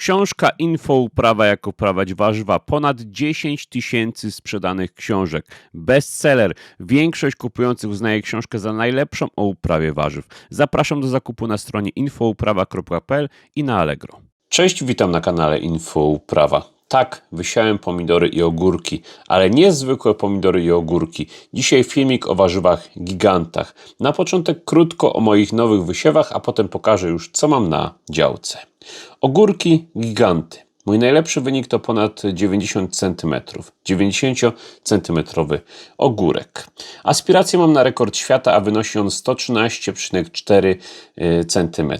Książka Info Uprawa jak uprawiać warzywa. Ponad 10 tysięcy sprzedanych książek. Bestseller. Większość kupujących uznaje książkę za najlepszą o uprawie warzyw. Zapraszam do zakupu na stronie infouprawa.pl i na Allegro. Cześć, witam na kanale Info Uprawa. Tak, wysiałem pomidory i ogórki, ale nie zwykłe pomidory i ogórki. Dzisiaj filmik o warzywach gigantach. Na początek krótko o moich nowych wysiewach, a potem pokażę już co mam na działce. Ogórki giganty. Mój najlepszy wynik to ponad 90 cm. 90 cm ogórek. Aspirację mam na rekord świata, a wynosi on 113,4 cm.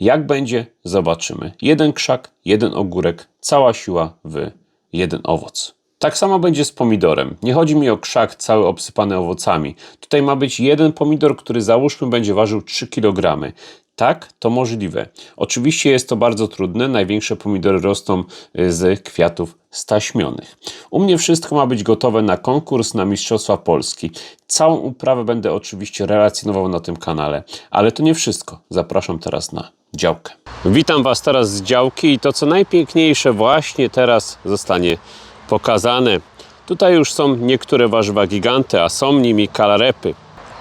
Jak będzie? Zobaczymy. Jeden krzak, jeden ogórek, cała siła w jeden owoc. Tak samo będzie z pomidorem. Nie chodzi mi o krzak cały obsypany owocami. Tutaj ma być jeden pomidor, który załóżmy będzie ważył 3 kg. Tak, to możliwe. Oczywiście jest to bardzo trudne. Największe pomidory rosną y, z kwiatów staśmionych. U mnie wszystko ma być gotowe na konkurs na Mistrzostwa Polski. Całą uprawę będę oczywiście relacjonował na tym kanale, ale to nie wszystko. Zapraszam teraz na działkę. Witam Was teraz z działki i to co najpiękniejsze właśnie teraz zostanie pokazane. Tutaj już są niektóre warzywa giganty, a są nimi kalarepy.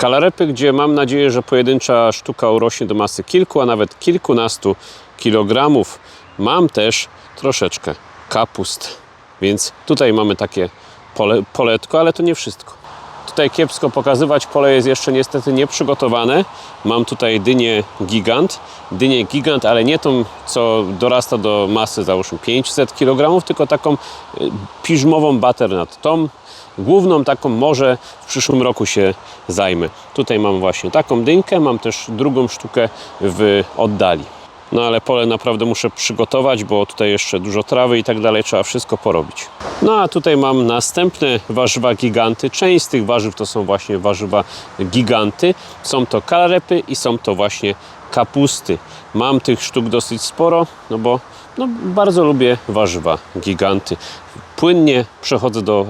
Kalarepy, gdzie mam nadzieję, że pojedyncza sztuka urośnie do masy kilku, a nawet kilkunastu kilogramów. Mam też troszeczkę kapust, więc tutaj mamy takie pole, poletko, ale to nie wszystko. Tutaj kiepsko pokazywać, pole jest jeszcze niestety nieprzygotowane. Mam tutaj dynię gigant, dynię gigant, ale nie tą, co dorasta do masy załóżmy 500 kg, tylko taką y, piżmową batternut. Tą główną taką może w przyszłym roku się zajmę. Tutaj mam właśnie taką dynkę, mam też drugą sztukę w oddali. No ale pole naprawdę muszę przygotować, bo tutaj jeszcze dużo trawy i tak dalej, trzeba wszystko porobić. No a tutaj mam następne warzywa giganty. Część z tych warzyw to są właśnie warzywa giganty. Są to kalarepy i są to właśnie kapusty. Mam tych sztuk dosyć sporo, no bo no, bardzo lubię warzywa giganty. Płynnie przechodzę do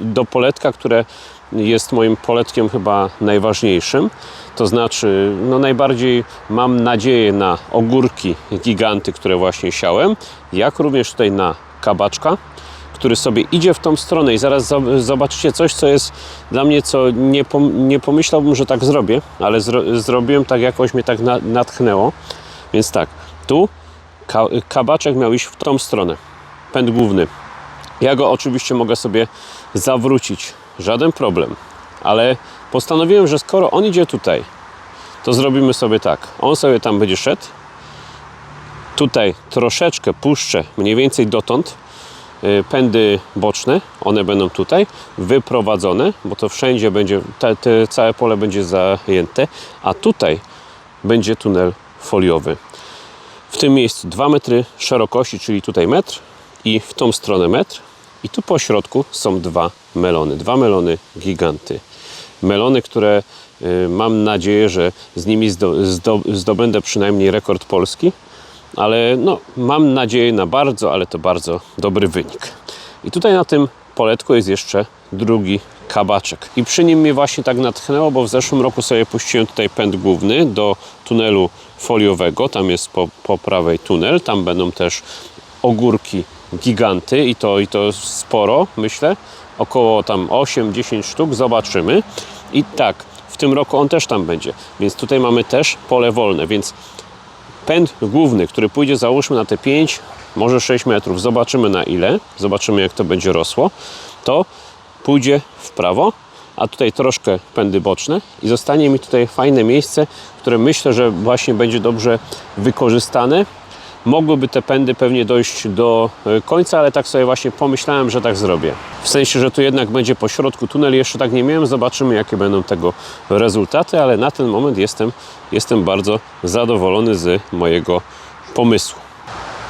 do poletka, które jest moim poletkiem chyba najważniejszym. To znaczy, no najbardziej mam nadzieję na ogórki giganty, które właśnie siałem, jak również tutaj na kabaczka, który sobie idzie w tą stronę i zaraz zobaczycie coś, co jest dla mnie, co nie, pom nie pomyślałbym, że tak zrobię, ale zro zrobiłem tak jakoś mnie tak na natchnęło. Więc tak, tu ka kabaczek miał iść w tą stronę, pęd główny. Ja go oczywiście mogę sobie zawrócić, żaden problem, ale postanowiłem, że skoro on idzie tutaj, to zrobimy sobie tak. On sobie tam będzie szedł, tutaj troszeczkę puszczę, mniej więcej dotąd, y, pędy boczne, one będą tutaj wyprowadzone, bo to wszędzie będzie, te, te całe pole będzie zajęte, a tutaj będzie tunel foliowy. W tym miejscu 2 metry szerokości, czyli tutaj metr i w tą stronę metr, i tu po środku są dwa melony, dwa melony giganty. Melony, które y, mam nadzieję, że z nimi zdobędę przynajmniej rekord polski, ale no, mam nadzieję na bardzo, ale to bardzo dobry wynik. I tutaj na tym poletku jest jeszcze drugi kabaczek. I przy nim mnie właśnie tak natchnęło, bo w zeszłym roku sobie puściłem tutaj pęd główny do tunelu foliowego. Tam jest po, po prawej tunel. Tam będą też ogórki giganty i to, i to sporo, myślę. Około tam 8-10 sztuk, zobaczymy. I tak, w tym roku on też tam będzie. Więc tutaj mamy też pole wolne, więc pęd główny, który pójdzie załóżmy na te 5, może 6 metrów, zobaczymy na ile, zobaczymy jak to będzie rosło, to pójdzie w prawo, a tutaj troszkę pędy boczne i zostanie mi tutaj fajne miejsce, które myślę, że właśnie będzie dobrze wykorzystane mogłyby te pędy pewnie dojść do e, końca, ale tak sobie właśnie pomyślałem, że tak zrobię. W sensie, że tu jednak będzie po środku tunel, jeszcze tak nie miałem, zobaczymy jakie będą tego rezultaty, ale na ten moment jestem, jestem bardzo zadowolony z mojego pomysłu.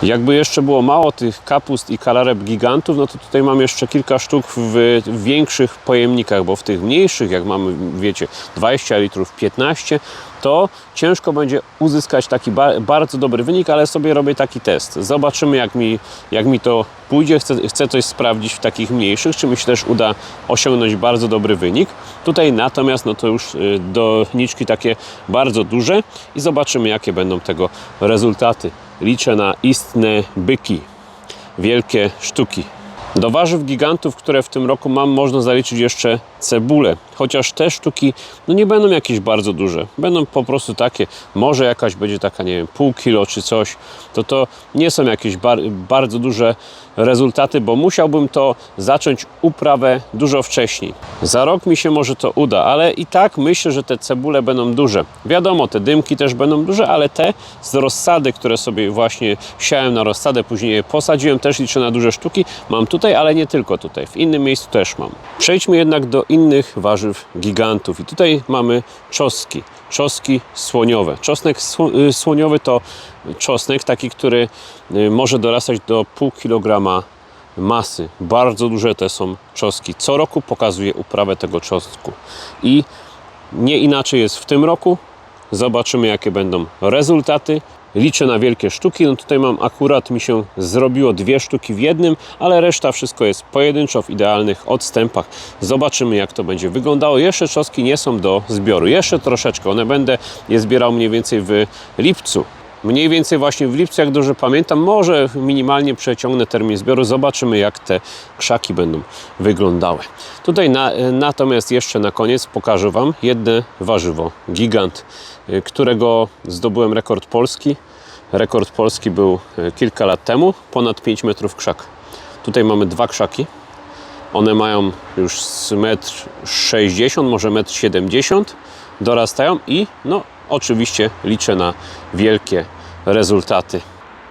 Jakby jeszcze było mało tych kapust i kalareb gigantów, no to tutaj mam jeszcze kilka sztuk w większych pojemnikach, bo w tych mniejszych, jak mamy, wiecie, 20 litrów, 15, to ciężko będzie uzyskać taki ba bardzo dobry wynik, ale sobie robię taki test. Zobaczymy, jak mi, jak mi to pójdzie. Chcę, chcę coś sprawdzić w takich mniejszych, czy mi się też uda osiągnąć bardzo dobry wynik. Tutaj natomiast, no to już y, doniczki takie bardzo duże i zobaczymy, jakie będą tego rezultaty. Liczę na istne byki, wielkie sztuki. Do warzyw gigantów, które w tym roku mam, można zaliczyć jeszcze cebulę. Chociaż te sztuki no nie będą jakieś bardzo duże. Będą po prostu takie, może jakaś będzie taka, nie wiem, pół kilo czy coś. To to nie są jakieś bar bardzo duże rezultaty, bo musiałbym to zacząć uprawę dużo wcześniej. Za rok mi się może to uda, ale i tak myślę, że te cebule będą duże. Wiadomo, te dymki też będą duże, ale te z rozsady, które sobie właśnie siałem na rozsadę, później je posadziłem, też liczę na duże sztuki. Mam tutaj, ale nie tylko tutaj. W innym miejscu też mam. Przejdźmy jednak do innych warzyw gigantów. I tutaj mamy czoski. Czoski słoniowe. Czosnek y, słoniowy to czosnek taki, który y, może dorastać do pół kilograma masy. Bardzo duże te są czoski. Co roku pokazuję uprawę tego czosnku. I nie inaczej jest w tym roku. Zobaczymy, jakie będą rezultaty. Liczę na wielkie sztuki. No tutaj mam akurat mi się zrobiło dwie sztuki w jednym, ale reszta wszystko jest pojedynczo w idealnych odstępach. Zobaczymy, jak to będzie wyglądało. Jeszcze czoski nie są do zbioru. Jeszcze troszeczkę. One będę je zbierał mniej więcej w lipcu. Mniej więcej właśnie w lipcu, jak dobrze pamiętam, może minimalnie przeciągnę termin zbioru. Zobaczymy, jak te krzaki będą wyglądały. Tutaj na, natomiast jeszcze na koniec pokażę Wam jedno warzywo, gigant, y, którego zdobyłem rekord polski. Rekord polski był y, kilka lat temu, ponad 5 metrów krzak. Tutaj mamy dwa krzaki. One mają już z 1,60 m, może 1,70 m, dorastają i no oczywiście liczę na wielkie rezultaty.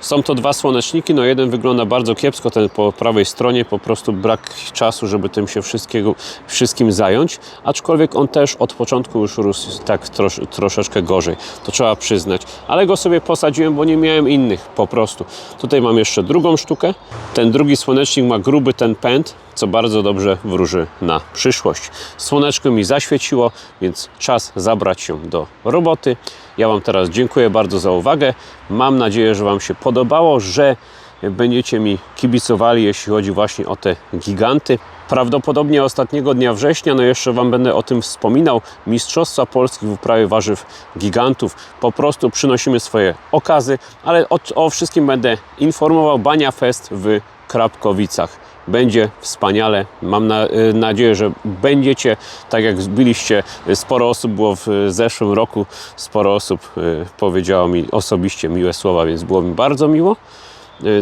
Są to dwa słoneczniki, no jeden wygląda bardzo kiepsko, ten po prawej stronie, po prostu brak czasu, żeby tym się wszystkiego, wszystkim zająć, aczkolwiek on też od początku już rósł tak trosz, troszeczkę gorzej, to trzeba przyznać, ale go sobie posadziłem, bo nie miałem innych po prostu. Tutaj mam jeszcze drugą sztukę, ten drugi słonecznik ma gruby ten pęd, co bardzo dobrze wróży na przyszłość. Słoneczko mi zaświeciło, więc czas zabrać się do roboty. Ja Wam teraz dziękuję bardzo za uwagę. Mam nadzieję, że Wam się podobało, że będziecie mi kibicowali, jeśli chodzi właśnie o te giganty. Prawdopodobnie ostatniego dnia września, no jeszcze Wam będę o tym wspominał, Mistrzostwa Polski w uprawie warzyw gigantów. Po prostu przynosimy swoje okazy, ale o, o wszystkim będę informował Bania Fest w Krapkowicach. Będzie wspaniale. Mam na, y, nadzieję, że będziecie, tak jak byliście, y, sporo osób było w y, zeszłym roku, sporo osób powiedziało mi osobiście miłe słowa, więc było mi bardzo miło.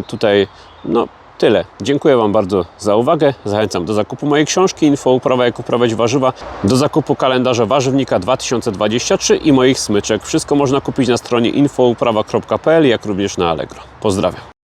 Tutaj, no tyle. Dziękuję Wam bardzo za uwagę. Zachęcam do zakupu mojej książki Info uprawa jak uprawiać warzywa, do zakupu kalendarza warzywnika 2023 i moich smyczek. Wszystko można kupić na stronie infouprawa.pl, jak również na Allegro. Pozdrawiam.